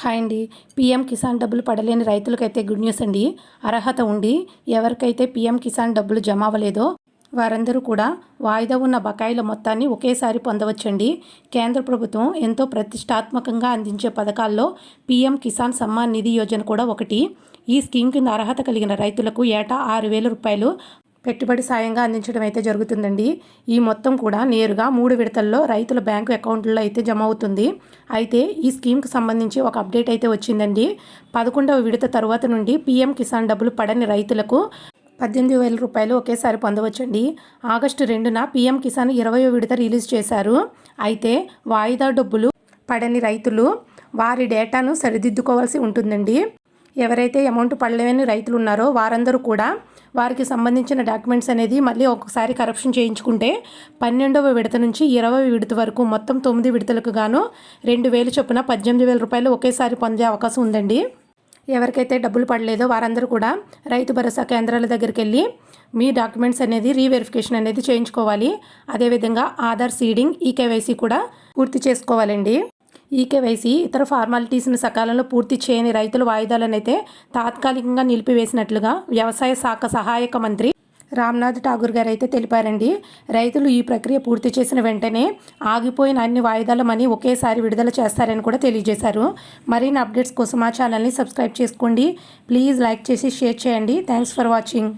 Hi అండి. PM Kisan డబ్బులు పడలేని రైతులకైతే గుడ్ న్యూస్ అండి. అర్హత ఉండి ఎవరికైతే పీఎం కిసాన్ డబ్బులు జమ అవ్వలేదో వారందరూ కూడా వాయిదా ఉన్న బకాయిల మొత్తాన్ని ఒకేసారి పొందవచ్చండి. కేంద్ర ప్రభుత్వం ఎంతో ప్రతిష్టాత్మకంగా అందించే పథకాల్లో పీఎం కిసాన్ సమ్మాన్ నిధి యోజన కూడా ఒకటి. ఈ స్కీమ్ కింద అర్హత కలిగిన రైతులకు ఏటా ఆరు వేల రూపాయలు పెట్టుబడి సాయంగా అందించడం అయితే జరుగుతుందండి. ఈ మొత్తం కూడా నేరుగా మూడు విడతల్లో రైతుల బ్యాంకు అకౌంట్లో అయితే జమ అవుతుంది. అయితే ఈ స్కీమ్కి సంబంధించి ఒక అప్డేట్ అయితే వచ్చిందండి. పదకొండవ విడత తర్వాత నుండి పీఎం కిసాన్ డబ్బులు పడని రైతులకు పద్దెనిమిది వేల రూపాయలు ఒకేసారి పొందవచ్చండి. ఆగస్టు రెండున పీఎం కిసాన్ ఇరవయో విడత రిలీజ్ చేశారు. అయితే వాయిదా డబ్బులు పడని రైతులు వారి డేటాను సరిదిద్దుకోవాల్సి ఉంటుందండి. ఎవరైతే అమౌంట్ పడలేని రైతులు ఉన్నారో వారందరూ కూడా వారికి సంబంధించిన డాక్యుమెంట్స్ అనేది మళ్ళీ ఒకసారి కరప్షన్ చేయించుకుంటే పన్నెండవ విడత నుంచి ఇరవై విడత వరకు మొత్తం తొమ్మిది విడతలకు గాను రెండు వేలు చొప్పున పద్దెనిమిది వేల రూపాయలు ఒకేసారి పొందే అవకాశం ఉందండి. ఎవరికైతే డబ్బులు పడలేదో వారందరూ కూడా రైతు భరోసా కేంద్రాల దగ్గరికి వెళ్ళి మీ డాక్యుమెంట్స్ అనేది రీవెరిఫికేషన్ అనేది చేయించుకోవాలి. అదేవిధంగా ఆధార్ సీడింగ్ ఈకేవైసీ కూడా పూర్తి చేసుకోవాలండి. ఈకేవైసీ ఇతర ఫార్మాలిటీస్ను సకాలంలో పూర్తి చేయని రైతుల వాయిదాలనైతే తాత్కాలికంగా నిలిపివేసినట్లుగా వ్యవసాయ శాఖ సహాయక మంత్రి రామ్నాథ్ ఠాగూర్ గారు అయితే తెలిపారండి. రైతులు ఈ ప్రక్రియ పూర్తి చేసిన వెంటనే ఆగిపోయిన అన్ని వాయిదాల మనీ ఒకేసారి విడుదల చేస్తారని కూడా తెలియజేశారు. మరిన్ని అప్డేట్స్ కోసం మా ఛానల్ని సబ్స్క్రైబ్ చేసుకోండి. ప్లీజ్ లైక్ చేసి షేర్ చేయండి. Thanks for watching.